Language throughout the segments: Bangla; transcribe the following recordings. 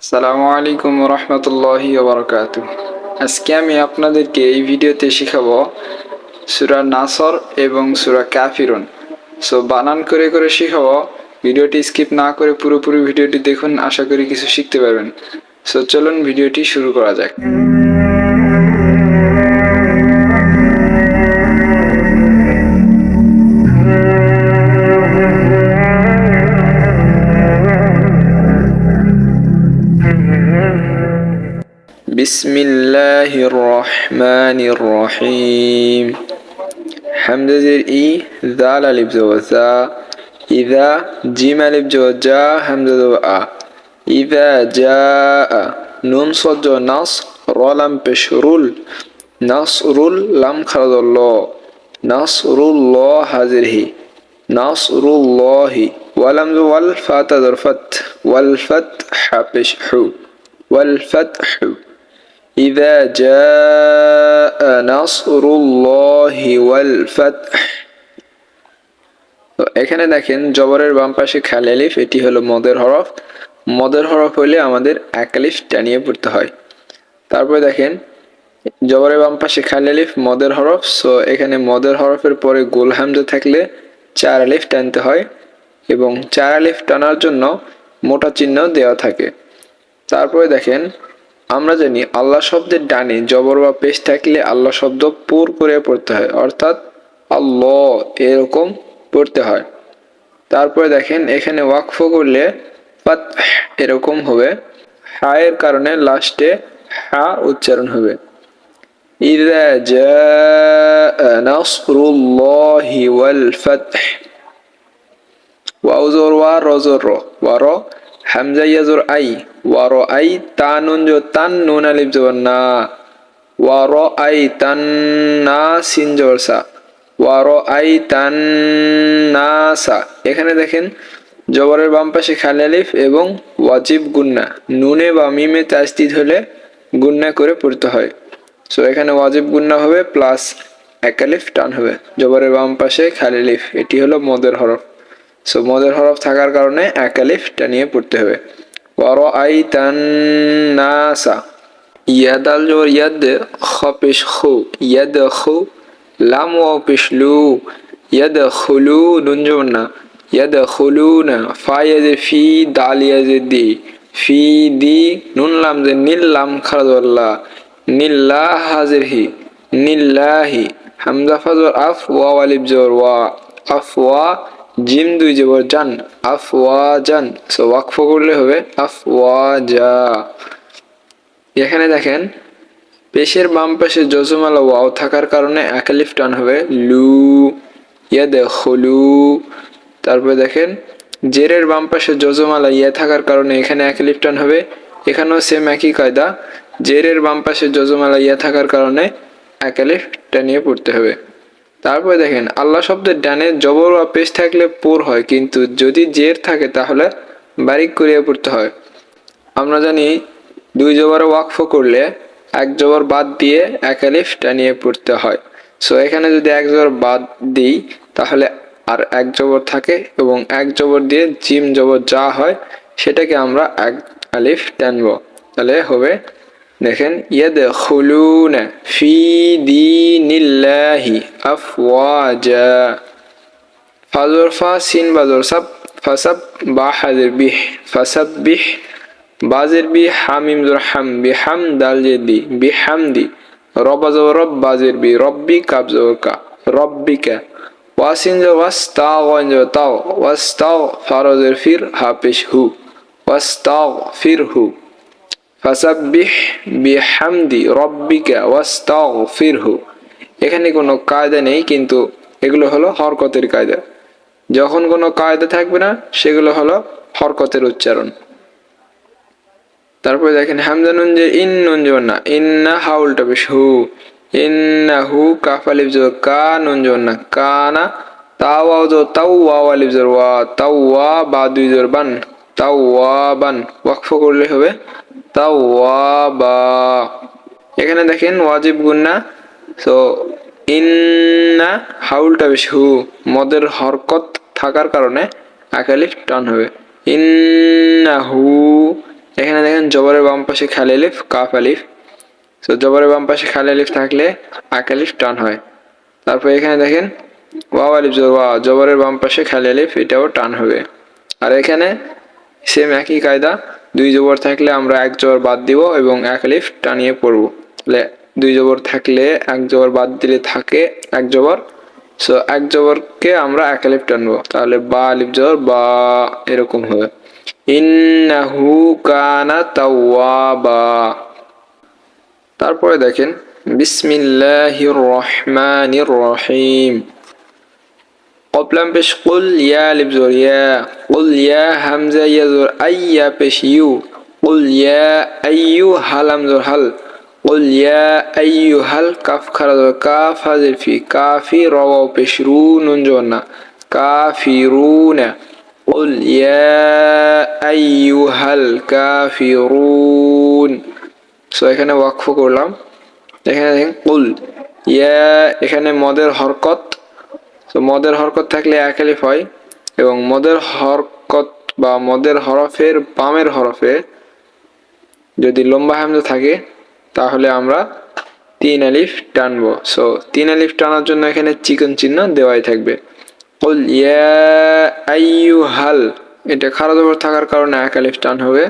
আসসালামু আলাইকুম রহমতুল্লাহি আজকে আমি আপনাদেরকে এই ভিডিওতে শেখাবো সুরা নাসর এবং সুরা কাফিরুন। সো বানান করে করে শেখাবো, ভিডিওটি স্কিপ না করে পুরোপুরি ভিডিওটি দেখুন, আশা করি কিছু শিখতে পারবেন। সো চলুন ভিডিওটি শুরু করা যাক। بسم الله الرحمن الرحيم حمد زير اي ذال الف زو ذا إذا جيم الف جو جا حمد زو آ إذا جاء نون صد جو نص رولم بشرول نصر لم خرج الله نصر الله حاضره نصر الله ولم والفات ذرفت والفتح بشحو والفتح إذا جاء نصر الله والفتح তো এখানে দেখেন জবরের বাম পাশে খাল আলিফ এটি হলো মদের হরফ মদের হরফ হলে আমাদের এক আলিফ টানিয়ে পড়তে হয় তারপরে দেখেন জবরের বাম পাশে খাল আলিফ মদের হরফ সো এখানে মদের হরফের পরে গোল হামজা থাকলে চার আলিফ টানতে হয় এবং চার আলিফ টানার জন্য মোটা চিহ্ন দেওয়া থাকে তারপরে দেখেন আমরা জানি আল্লাহ শব্দের ডানে জবর বা পেশ থাকলে আল্লাহ শব্দ পুর করে পড়তে হয় অর্থাৎ আল্লাহ এরকম পড়তে হয় তারপরে দেখেন এখানে ওয়াকফ করলে ফাত এরকম হবে হায়ের কারণে লাস্টে হা উচ্চারণ হবে إذا جاء نصر الله والفتح ওয়াউজোর ওয়া রজোর র ওয়ার হামজা ইয়াজোর আই ওয়ার আই তানুন তান নুন আলিফ জবর না। ওয়ার আই তান না সিন জবর সা। ওয়ার আই তান না সা। এখানে দেখেন, জবরের বাম পাশে খালি আলিফ এবং ওয়াজিব গুন্না। নুনে বা মিমে তাজদিদ হলে গুন্না করে পড়তে হয়। সো এখানে ওয়াজিব গুন্না হবে প্লাস একালিফ টান হবে। জবরের বাম পাশে খালি লিফ এটি হলো মদের হরফ। সো মদের হরফ থাকার কারণে একালিফ টানিয়ে পড়তে হবে। ওয়ার আই তান্নাসা ইয়াদাল জোর ইয়াদ খ পেশ খু ইয়াদ খু লাম ও পেশ লু ইয়াদ খুলু না ইয়াদ খুলু না ফা ইয়াজে ফি দাল ইয়াজে দি, ফি দি নুন লাম যে নীল লাম খারাজ নিল্লা হাজির হি নিল্লাহি, হামজা ফাজর আফ ওয়া ওয়ালিব জোর ওয়া আফ ওয়া জিম দুই জবর জান, আফ ওয়া জান। সো ওয়াকফ করলে হবে আফ ওয়া জা। এখানে দেখেন, পেশের বাম পাশে জজমালা ওয়াও থাকার কারণে একালিফ টান হবে লু ইয়াদ খলু। তারপরে দেখেন, জেরের বাম পাশে জজমালা ইয়া থাকার কারণে এখানে একালিফ টান হবে। এখানেও সেম একই কায়দা, জেরের বাম পাশে জজমালা ইয়া থাকার কারণে একালিফ টানিয়ে পড়তে হবে। তারপরে দেখেন, আল্লাহ শব্দের ডানে জবর বা পেশ থাকলে পোর হয়, কিন্তু যদি জের থাকে তাহলে বারিক করিয়া পড়তে হয়। আমরা জানি দুই জবর ওয়াকফ করলে এক জবর বাদ দিয়ে এক আলিফ টানিয়ে পড়তে হয়। সো এখানে যদি এক জবর বাদ দিই, তাহলে আর এক জবর থাকে এবং এক জবর দিয়ে জিম জবর যা হয়, সেটাকে আমরা এক আলিফ টানবো। তাহলে হবে দেখেন ইয়াদ খুলুনা ফি দীনিল্লাহি আফওয়াজা ফাজর ফা সিন বাজর সাব ফাসাব বা হাজির বিহ ফাসাব বিহ বাজের বি হামিম জোর হাম বি হাম দাল জের দি বি হাম দি রবা জবর রব বাজের বি রব্বি কাব জবর কা রব্বিকা ওয়াসিন জো ওয়াস তা ওয়ান জো তাও ওয়াস তাও ফারজের ফির হাফিস হু ওয়াস তাও ফির হু ফাসাব্বিহ বিহামদি রব্বিকা ওয়াস্তাগফিরহু। এখানে কোনো কায়দা নেই, কিন্তু এগুলো হলো হরকতের কায়দা। যখন কোনো কায়দা থাকবে না, সেগুলো হলো হরকতের উচ্চারণ। তারপরে দেখেন, হামজা নুন যে ইন, নুন না ইন্না হাউলটা বেশ হু। ইন্না হু কাফালিফ কা, নুন না কানা, তাওয়াও জো তাও ওয়া আলিফ জোর ওয়া। তাও বা দুই জোর বান। তাও বান। ওয়াকফ করলে হবে এখানে দেখেন ওয়াজিব গুন্না সো ইন্না হাউলটা বেশি, হু, মদের হরকত থাকার কারণে একালিফ টান হবে। ইন্না হু, এখানে দেখেন জবরের বাম পাশে খালি আলিফ কাফ আলিফ। তো জবরের বাম পাশে খালি আলিফ থাকলে আক আলিফ টান হয়। তারপর এখানে দেখেন ওয়াও আলিফ জবর ওয়া, জবরের বাম পাশে খালি আলিফ এটাও টান হবে। আর এখানে সেম একই কায়দা। দুই জবর থাকলে আমরা এক জবর বাদ দিব এবং এক আলিফ টানিয়ে পড়ব। তাহলে দুই জবর থাকলে এক জবর বাদ দিলে থাকে এক জবর। সো এক জবরকে আমরা এক আলিফ টানবো। তাহলে বা আলিফ জবর বা এরকম হবে। ইন্নাহু কানা তাওয়াবা। তারপরে দেখেন, বিসমিল্লাহির রহমানির রহিম। قبلم পেশ قل يا আলিফ জবর ইয়া قل يا হামজা ইয়া জবর আইয়া পেশ ইউ قل يا আইয়ু হাল হাম জবর হাল قل يا أيها الكاف خرج كاف هذا في كافي روى بشرون جونا كافرون قل يا أيها الكافرون সো এখানে ওয়াকফ করলাম এখানে দেখেন কুল ইয়া এখানে মদের হরকত তো মদের হরকত থাকলে এক আলিফ হয় এবং মদের হরকত বা মদের হরফের বামের হরফে যদি লম্বা হামজা থাকে, তাহলে আমরা তিন আলিফ টানব। সো তিন আলিফ টানার জন্য এখানে চিকন চিহ্ন দেওয়াই থাকবে। কুল ইয়া আইয়ুহাল, এটা খারাপ জবর থাকার কারণে এক আলিফ টান হবে।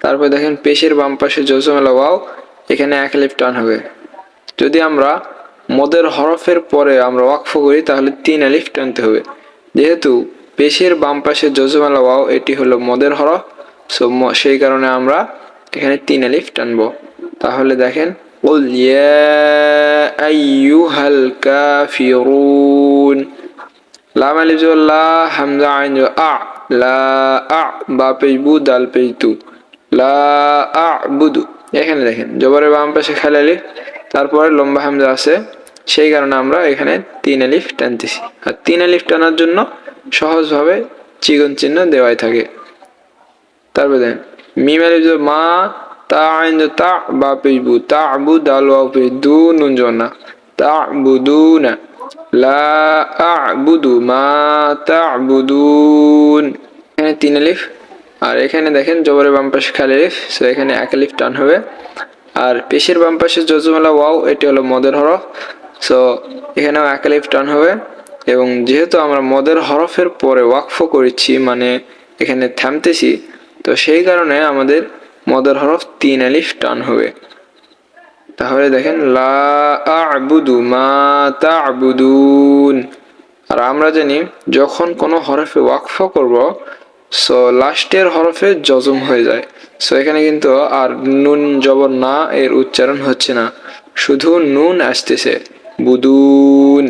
তারপর দেখেন, পেশের বাম পাশে জজমেলা ওয়াও, এখানে এক আলিফ টান হবে। যদি আমরা মদের হরফের পরে আমরা ওয়াকফ করি তাহলে তিন আলিফ টানতে হবে যেহেতু পেশের বাম পাশে জজমেলা ওয়াও এটি হলো মদের হরফ সো সেই কারণে আমরা এখানে তিন আলিফ টানবো তাহলে দেখেন قل يا أيها الكافرون লাম আলিফ জবর লা হামজা আইন জবর আ লা আ বা পেজ বু দাল পেজ তু লা আ বুদু এখানে দেখেন জবরের বাম পাশে খালি আলিফ তারপরে লম্বা হামজা আছে সেই কারণে আমরা এখানে তিন আলিফ টানতেছি। আর তিন আলিফ টানার জন্য সহজভাবে চিকন চিহ্ন দেওয়াই থাকে। তারপরে দেখেন, মিম মা, তা আইন তা, বা পেজ বু, তা বু দাল দু, নুন জবর না। তা বুদু না। লা আ'বুদু মা তা'বুদুন এখানে তিন আলিফ। আর এখানে দেখেন, জবরের বাম খালি আলিফ সো এখানে এক আলিফ টান হবে। আর পেশের বাম পাশে ওয়াও, এটি হলো মদের হরফ। সো এখানেও এক আলিফ টান হবে। এবং যেহেতু আমরা মদের হরফের পরে ওয়াকফ করেছি মানে এখানে থামতেছি, তো সেই কারণে আমাদের মদের হরফ তিন আলিফ টান হবে। তাহলে দেখেন, লা আ'বুদু মা তা'বুদুন। আর আমরা জানি, যখন কোনো হরফে ওয়াকফ করব সো লাস্টের হরফে জজম হয়ে যায়। সো এখানে কিন্তু আর নুন, জবর না এর উচ্চারণ হচ্ছে না। শুধু নুন আসতেছে। বুদুন।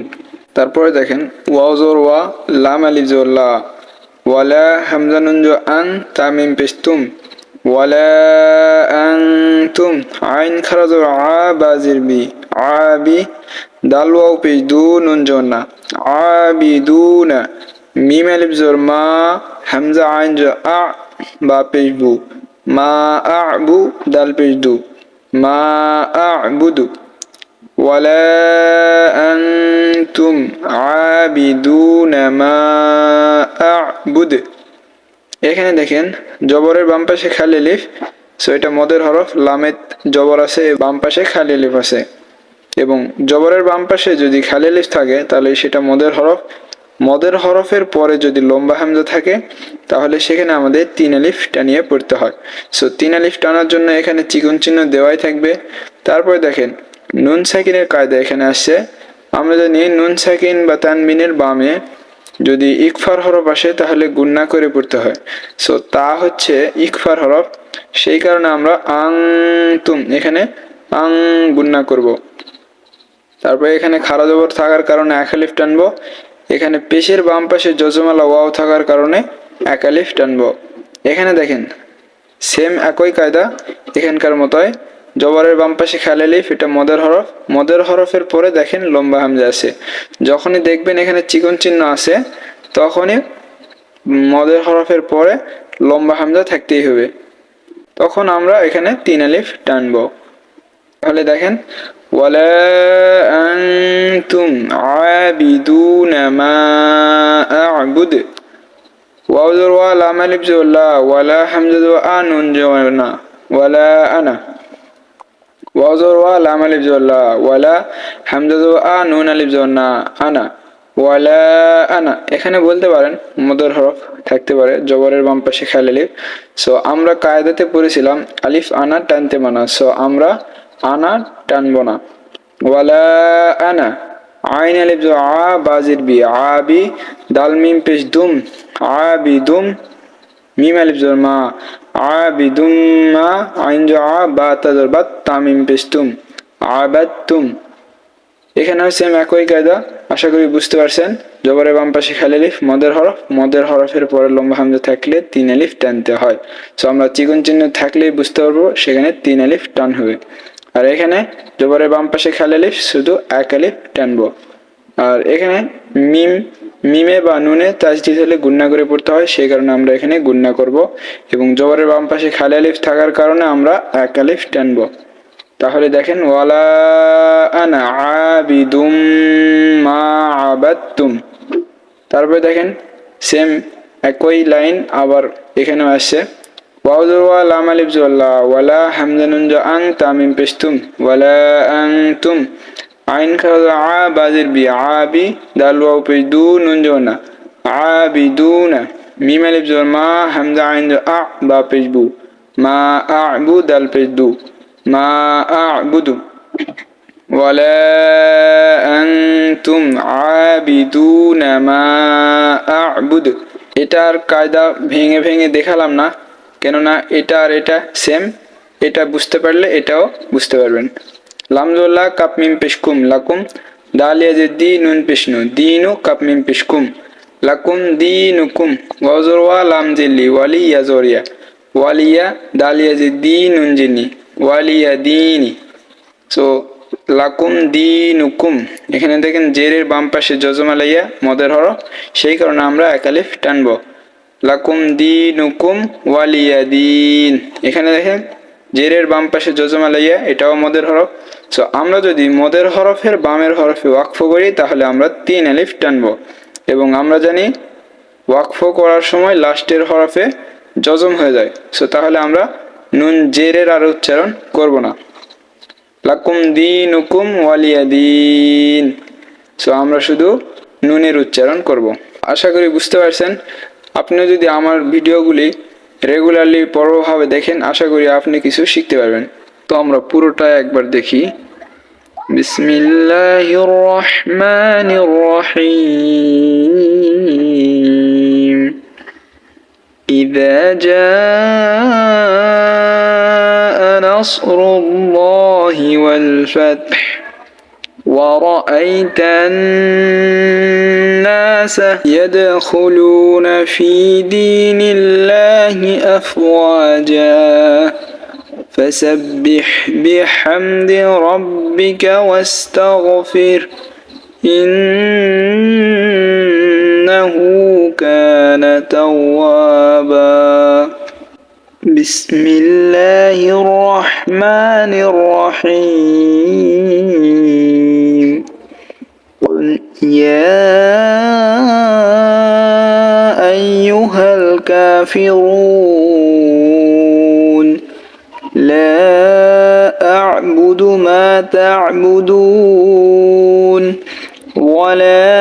তারপরে দেখেন, ওয়াও ওয়া, লাম আলিফ জোর, লা। ওয়ালা হামজা নুন জো আন, তামিম পেস্তুম ওয়ালা আনতুম, আইন খারাজ আ বাজির বি। আবি দাল, ওয়াও পেজ দু, নুন জন্না আবিদুনা মিম আলিফ জোর, মা, হামজা, আইন জো আ, বা পেজ বু। মা আবু দাল পেজ দু। মা আবুদু ولا أنتم عابدون ما أعبد এখানে দেখেন জবরের বাম পাশে খালি লিফ সো এটা মদের হরফ লামেত জবর আছে বাম পাশে খালি লিফ আছে এবং জবরের বাম পাশে যদি খালি লিফ থাকে তাহলে সেটা মদের হরফ মদের হরফের পরে যদি লম্বা হামজা থাকে তাহলে সেখানে আমাদের তিন আলিফ টানিয়ে পড়তে হয় সো তিন আলিফ টানার জন্য এখানে চিকন চিহ্ন দেওয়াই থাকবে তারপরে দেখেন নুন সাকিনের কায়দা এখানে আসছে। আমরা জানি নুন সাকিন বা তানমিনের বামে যদি ইকফার হরফ আসে, তাহলে গুন্না করে পড়তে হয়। সো তা হচ্ছে ইকফার হরফ। সেই কারণে আমরা আং তুম এখানে আং গুন্না করব। তারপরে এখানে খারা জবর থাকার কারণে একালিফ টানবো। এখানে পেশের বাম পাশে যজমালা ওয়াও থাকার কারণে একালিফ টানব। এখানে দেখেন সেম একই কায়দা এখানকার মতোই। জবরের বাম পাশে খালেলিফ এটা মদের হরফ। মদের হরফের পরে দেখেন লম্বা হামজা আছে। যখনই দেখবেন এখানে চিকন চিহ্ন আছে, তখনই মদের হরফের পরে লম্বা হামজা থাকতেই হবে। তখন আমরা এখানে তিন আলিফ টানবো। তাহলে দেখেন, ওয়ালা জবর আ নুন জবর না ওয়ালা আনা ওয়াজর ওয়া লাম আলিফ জল্লা ওয়ালা হামজা জো আ নুন আলিফ জন্না আনা ওয়ালা আনা এখানে বলতে পারেন, মদর হরফ থাকতে পারে, জবরের বাম পাশে খেয়াল আলিফ সো আমরা কায়দাতে পড়েছিলাম, আলিফ, আনা টানতে মানা। সো আমরা আনা, টানবো না। ওয়ালা আনা। আইন আলিফ আ, বাজির বি। আবি দাল, মিম, পেশ, দুম। আবি দুম। মিম, আলিফ মা। আবিদুম মা আইন বা তাজর বাত তামিম পেস্তুম আবাতুম এখানেও সেম একই কায়দা। আশা করি বুঝতে পারছেন। জবরের বাম পাশে খালি আলিফ মদের হরফ। মদের হরফের পরে লম্বা হামজা থাকলে তিন আলিফ টানতে হয়। সো আমরা চিকন চিহ্ন থাকলেই বুঝতে পারব, সেখানে তিন আলিফ টান হবে। আর এখানে জবরের বাম পাশে খালি আলিফ শুধু এক আলিফ টানবো। আর এখানে মিম, মিমে বা নুনে তাজদিদ হলে গুন্না করে পড়তে হয়, সেই কারণে আমরা এখানে গুন্না করব। এবং জবরের বাম পাশে খালি আলিফ থাকার কারণে আমরা এক আলিফ টানবো। তাহলে দেখেন, ওয়ালা আনা আবিদুম মা তারপরে দেখেন, সেম একই লাইন আবার এখানেও আসছে। ওয়াউদুর ওয়া লাম আলিফ জল্লা ওয়ালা হামজানুন আং তামিম পেস্তুম ওয়ালা আং তুম। আইন খাওয়া আ বাজির বি আবি দাল ওয়াও পেশ দু নুন জোনা আবিদুনা মিম আলিফ জোর মা হামজা আইন জো আ বা পেশ বু মা আবু দাল পেশ দু মা আবুদু ولا أنتم عابدون ما أعبد এটার কায়দা ভেঙে ভেঙে দেখালাম না কেননা এটা আর এটা সেম এটা বুঝতে পারলে এটাও বুঝতে পারবেন লামজুল্লাহ কাপমিম পেশকুম লাকুম দালিয়া যে দি নুন পেশনু দিনু কাপমিম পেশকুম লাকুম দিনুকুম গজরওয়া লাম জিল্লি ওয়ালি ইয়াজরিয়া ওয়ালিয়া দালিয়া যে দি নুন জিনি ওয়ালিয়া দিনি সো, লাকুম দিনুকুম এখানে দেখেন জেরের বাম পাশে জজমালাইয়া মদের হর, সেই কারণে আমরা একালিফ টানব। লাকুম দিনুকুম ওয়ালিয়া দিন এখানে দেখেন জেরের বাম পাশে জজমালাইয়া এটাও মদের হরফ। সো আমরা যদি মদের হরফের বামের হরফে ওয়াকফ করি, তাহলে আমরা তিন আলিফ টানব। এবং আমরা জানি ওয়াকফ করার সময় লাস্টের হরফে জজম হয়ে যায়। সো তাহলে আমরা নুন জেরের আর উচ্চারণ করব না। লাকুম দিনুকুম ওয়ালিয়া দিন। সো আমরা শুধু নুনের উচ্চারণ করব। আশা করি বুঝতে পারছেন। আপনি যদি আমার ভিডিওগুলি রেগুলারলি পরভাবে দেখেন আশা করি আপনি কিছু শিখতে পারবেন তো আমরা পুরোটা একবার দেখি বিসমিল্লাহির রহমানির রহিম إذا جاء نصر الله والفتح ورأيت الناس يدخلون في دين الله أفواجا. فسبح بحمد ربك واستغفر إنه كان توابا. بسم الله الرحمن الرحيم. قل يا تعبدون. ولا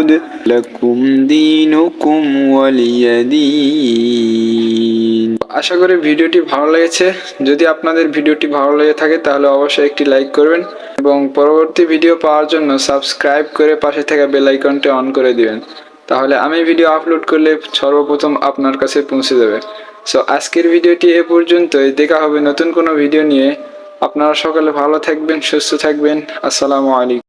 أعبد لكم دينكم ولي دين আশা করি ভিডিওটি ভালো লেগেছে যদি আপনাদের ভিডিওটি ভালো লেগে থাকে তাহলে অবশ্যই একটি লাইক করবেন এবং পরবর্তী ভিডিও পাওয়ার জন্য সাবস্ক্রাইব করে পাশে থাকা বেল আইকনটি অন করে দিবেন তাহলে আমি ভিডিও আপলোড করলে সর্বপ্রথম আপনার কাছে পৌঁছে যাবে সো আজকের ভিডিওটি এ পর্যন্তই দেখা হবে নতুন কোনো ভিডিও নিয়ে আপনারা সকলে ভালো থাকবেন সুস্থ থাকবেন আসসালামু আলাইকুম